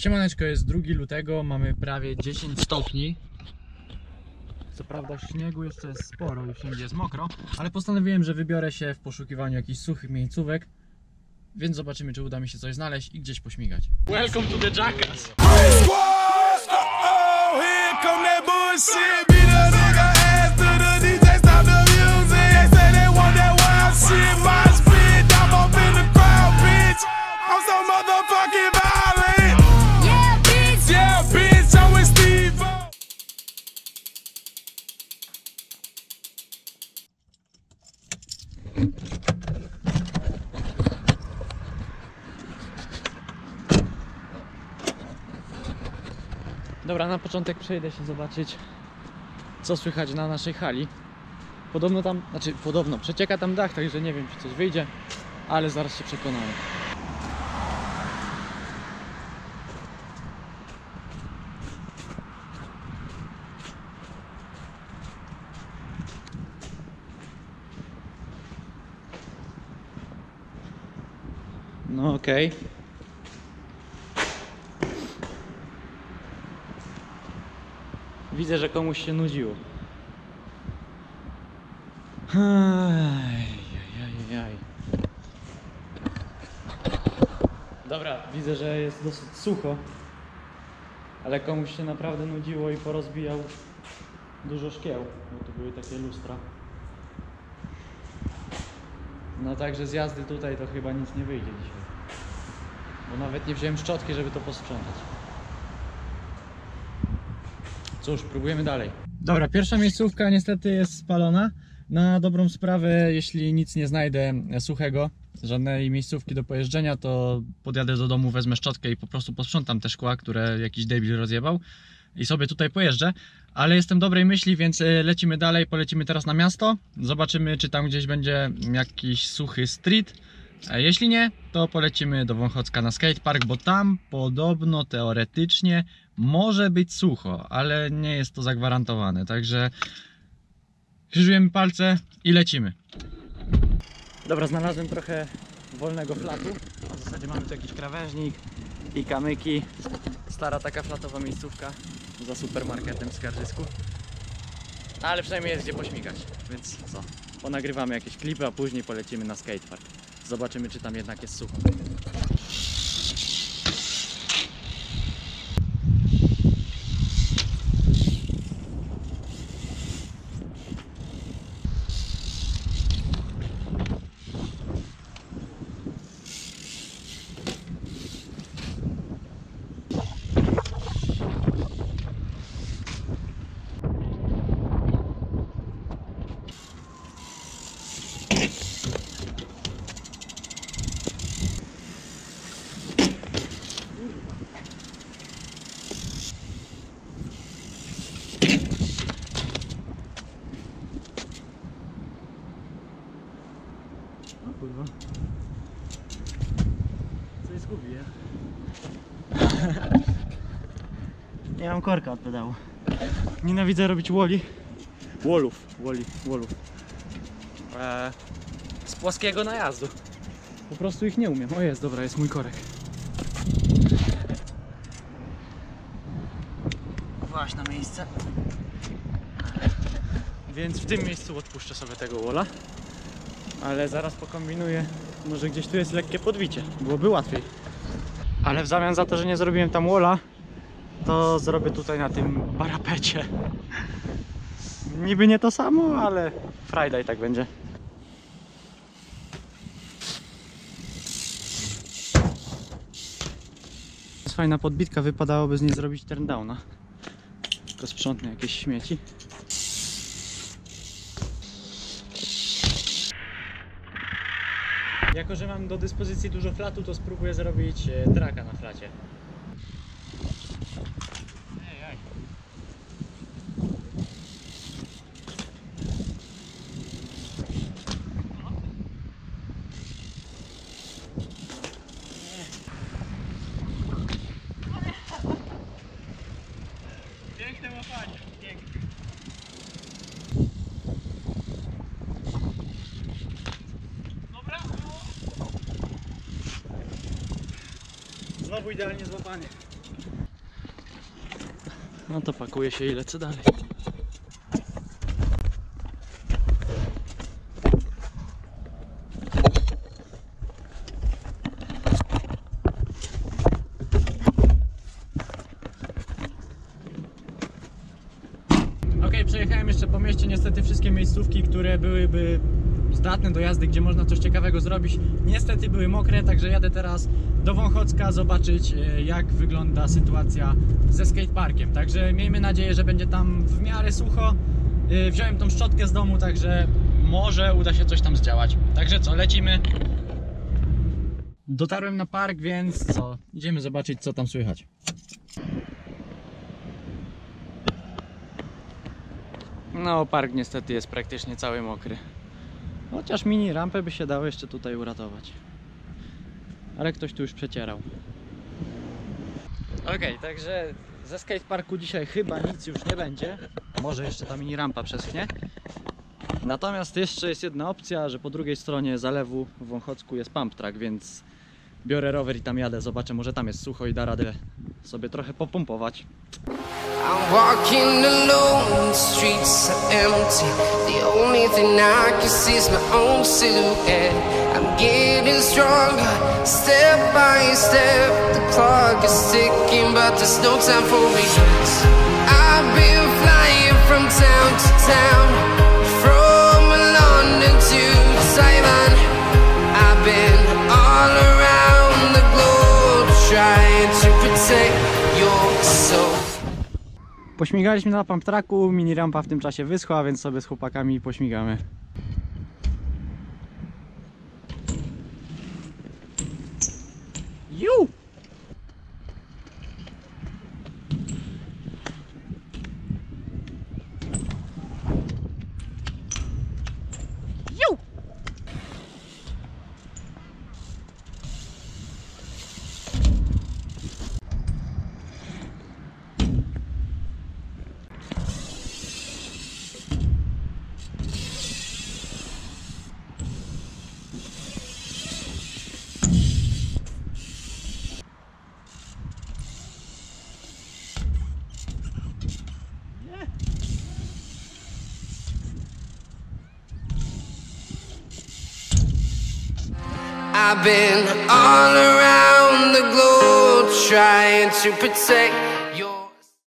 Siemaneczko, jest 2 lutego, mamy prawie 10 stopni. Co prawda śniegu jeszcze jest sporo i wszędzie jest mokro, ale postanowiłem, że wybiorę się w poszukiwaniu jakichś suchych miejscówek, więc zobaczymy, czy uda mi się coś znaleźć i gdzieś pośmigać. Welcome to the Jackass! Shit, my spit. I'm up in the crowd, bitch. I'm so motherfucking Dobra, na początek przejdę się zobaczyć, co słychać na naszej hali. Podobno tam, znaczy podobno, przecieka tam dach, także nie wiem, czy coś wyjdzie, ale zaraz się przekonamy. No okej. Widzę, że komuś się nudziło. Ajajajaj. Dobra, widzę, że jest dosyć sucho. Ale komuś się naprawdę nudziło i porozbijał dużo szkieł, bo to były takie lustra. No także z jazdy tutaj to chyba nic nie wyjdzie dzisiaj. Bo nawet nie wziąłem szczotki, żeby to posprzątać. Cóż, próbujemy dalej. Dobra, pierwsza miejscówka niestety jest spalona. Na dobrą sprawę, jeśli nic nie znajdę suchego, żadnej miejscówki do pojeżdżenia, to podjadę do domu, wezmę szczotkę i po prostu posprzątam te szkła, które jakiś debil rozjebał i sobie tutaj pojeżdżę. Ale jestem dobrej myśli, więc e, lecimy dalej, polecimy teraz na miasto. Zobaczymy, czy tam gdzieś będzie jakiś suchy street. Jeśli nie, to polecimy do Wąchocka na skatepark, bo tam podobno teoretycznie może być sucho, ale nie jest to zagwarantowane. Także krzyżujemy palce i lecimy. Dobra, znalazłem trochę wolnego flatu. W zasadzie mamy tu jakiś krawężnik i kamyki. Stara taka flatowa miejscówka za supermarketem w Skarżysku. Ale przynajmniej jest gdzie pośmigać, więc co? Ponagrywamy jakieś klipy, a później polecimy na skatepark. Zobaczymy, czy tam jednak jest sucho. O kurwa. Coś zgubię. Nie mam korka od pedału. Nienawidzę robić woli. Wolów, woli, wolów. Eee, z płaskiego najazdu. Po prostu ich nie umiem. O jest, dobra, jest mój korek. Właśnie na miejsce. Więc w tym miejscu odpuszczę sobie tego wola. Ale zaraz pokombinuję. Może gdzieś tu jest lekkie podbicie. Byłoby łatwiej. Ale w zamian za to, że nie zrobiłem tam wola, to zrobię tutaj na tym parapecie. Niby nie to samo, ale frajda i tak będzie. Jest fajna podbitka, wypadałoby z niej zrobić turndowna. Tylko sprzątnę jakieś śmieci. Jako, że mam do dyspozycji dużo flatu, to spróbuję zrobić e, traka na flacie. znowu idealnie złapanie. No to pakuje się i lecę dalej. Niestety wszystkie miejscówki, które byłyby zdatne do jazdy, gdzie można coś ciekawego zrobić, niestety były mokre, także jadę teraz do Wąchocka zobaczyć e, jak wygląda sytuacja ze skateparkiem. Także miejmy nadzieję, że będzie tam w miarę sucho. E, Wziąłem tą szczotkę z domu, także może uda się coś tam zdziałać. Także co, lecimy. Dotarłem na park, więc co, idziemy zobaczyć co tam słychać. No, park niestety jest praktycznie cały mokry. Chociaż mini rampę by się dało jeszcze tutaj uratować. Ale ktoś tu już przecierał. Okej, także ze skateparku dzisiaj chyba nic już nie będzie. Może jeszcze ta mini rampa przeschnie. Natomiast jeszcze jest jedna opcja, że po drugiej stronie zalewu w Wąchocku jest pump track, więc biorę rower i tam jadę. Zobaczę, może tam jest sucho i da radę sobie trochę popompować. I'm walking alone, thing I can see is my own silhouette. I'm getting stronger, step by step. The clock is ticking, but there's no time for regrets. I've been Pośmigaliśmy na pump tracku, mini rampa w tym czasie wyschła, więc sobie z chłopakami pośmigamy. Ju! I've been all around the globe trying to protect